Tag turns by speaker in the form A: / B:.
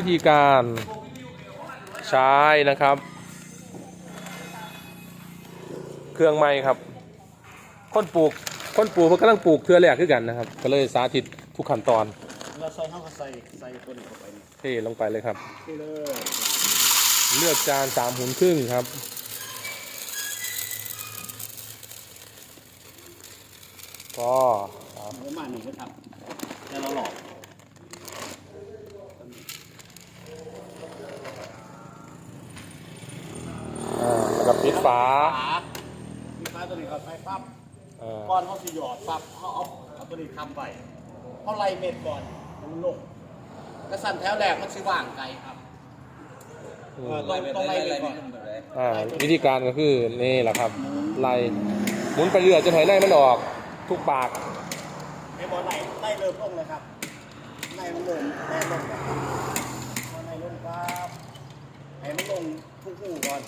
A: วิธีการใช้นะครับ เครื่องไม้ครับคนปลูกคนปลูกมันกำลังปลูกเทือแรกขึ้นกันนะครับ ก็เลยสาธิตทุกขั้นตอน
B: เราใส่เข้ามาใส่ใส่ตัวนี้เข้าไป
A: เทลงไปเลยครับเลือกจานสามหุนครึ่งครับก็ครับ
B: ประมาณนี้นะครับแต่เราหลอก
A: อ่าแล้วก็ ปิดฝา
B: ฝามีฝาตัวนี้เข้าไปปั๊บ
A: อ่า
B: ก่อนเขาสิหยอดปั๊บเขาเอาเอาตัวนี้ทำไปเขาไล่เม็ดก่อนให้มันลงกระสันแถวแรกมันสิว่างไกลครับ
A: อื
B: เออ
A: ม
B: ต้องต้องไล่เม็ดก่อน
A: อ่าวิธีการก็คือนี่แหละครับ ไล่หมุนไปเรื่อยจนหอยไล่มันออก ทุกปาก
B: ไอ้บอลไล่ไล่เริ่มลงเลยครับไล่มันลงไล่ลงครับไล่ลงครับให้มันลงทุกคู่ก่อน